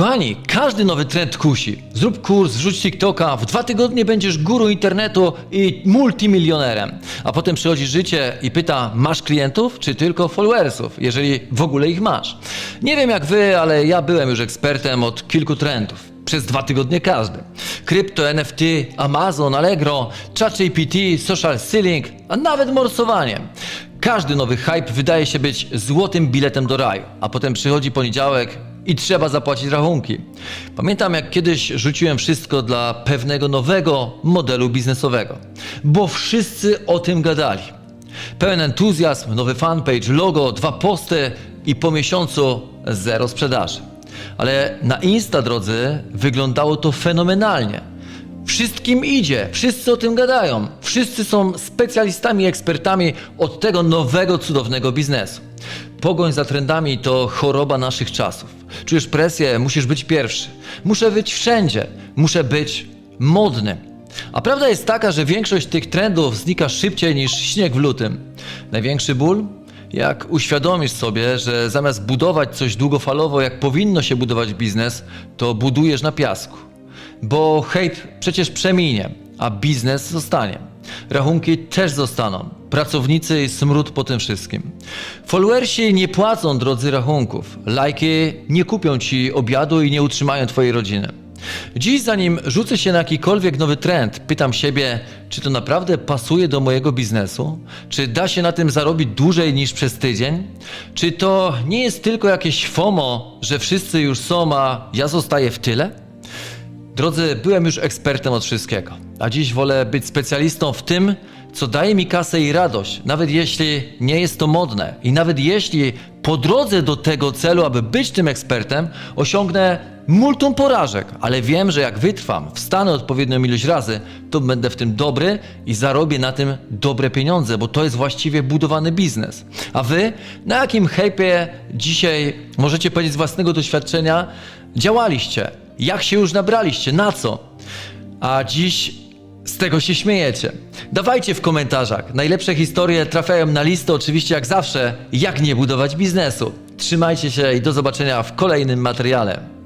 Kochani, każdy nowy trend kusi. Zrób kurs, wrzuć TikToka, w dwa tygodnie będziesz guru internetu i multimilionerem. A potem przychodzi życie i pyta, masz klientów czy tylko followersów, jeżeli w ogóle ich masz. Nie wiem jak wy, ale ja byłem już ekspertem od kilku trendów. Przez dwa tygodnie każdy. Krypto, NFT, Amazon, Allegro, ChatGPT, social selling, a nawet morsowanie. Każdy nowy hype wydaje się być złotym biletem do raju, a potem przychodzi poniedziałek i trzeba zapłacić rachunki. Pamiętam jak kiedyś rzuciłem wszystko dla pewnego nowego modelu biznesowego, bo wszyscy o tym gadali. Pełen entuzjazm, nowy fanpage, logo, dwa posty i po miesiącu zero sprzedaży. Ale na Insta, drodzy, wyglądało to fenomenalnie. Wszystkim idzie, wszyscy o tym gadają. Wszyscy są specjalistami, ekspertami od tego nowego, cudownego biznesu. Pogoń za trendami to choroba naszych czasów. Czujesz presję, musisz być pierwszy. Muszę być wszędzie, muszę być modny. A prawda jest taka, że większość tych trendów znika szybciej niż śnieg w lutym. Największy ból? Jak uświadomisz sobie, że zamiast budować coś długofalowo, jak powinno się budować biznes, to budujesz na piasku. Bo hejt przecież przeminie, a biznes zostanie. Rachunki też zostaną. Pracownicy i smród po tym wszystkim. Followersi nie płacą drodzy rachunków. Lajki nie kupią ci obiadu i nie utrzymają twojej rodziny. Dziś, zanim rzucę się na jakikolwiek nowy trend, pytam siebie, czy to naprawdę pasuje do mojego biznesu? Czy da się na tym zarobić dłużej niż przez tydzień? Czy to nie jest tylko jakieś FOMO, że wszyscy już są, a ja zostaję w tyle? Drodzy, byłem już ekspertem od wszystkiego, a dziś wolę być specjalistą w tym, co daje mi kasę i radość, nawet jeśli nie jest to modne i nawet jeśli po drodze do tego celu, aby być tym ekspertem, osiągnę multum porażek, ale wiem, że jak wytrwam, wstanę odpowiednią ilość razy, to będę w tym dobry i zarobię na tym dobre pieniądze, bo to jest właściwie budowany biznes. A wy, na jakim hypie dzisiaj możecie powiedzieć z własnego doświadczenia, działaliście? Jak się już nabraliście? Na co? A dziś z tego się śmiejecie. Dawajcie w komentarzach. Najlepsze historie trafiają na listę, oczywiście jak zawsze, jak nie budować biznesu. Trzymajcie się i do zobaczenia w kolejnym materiale.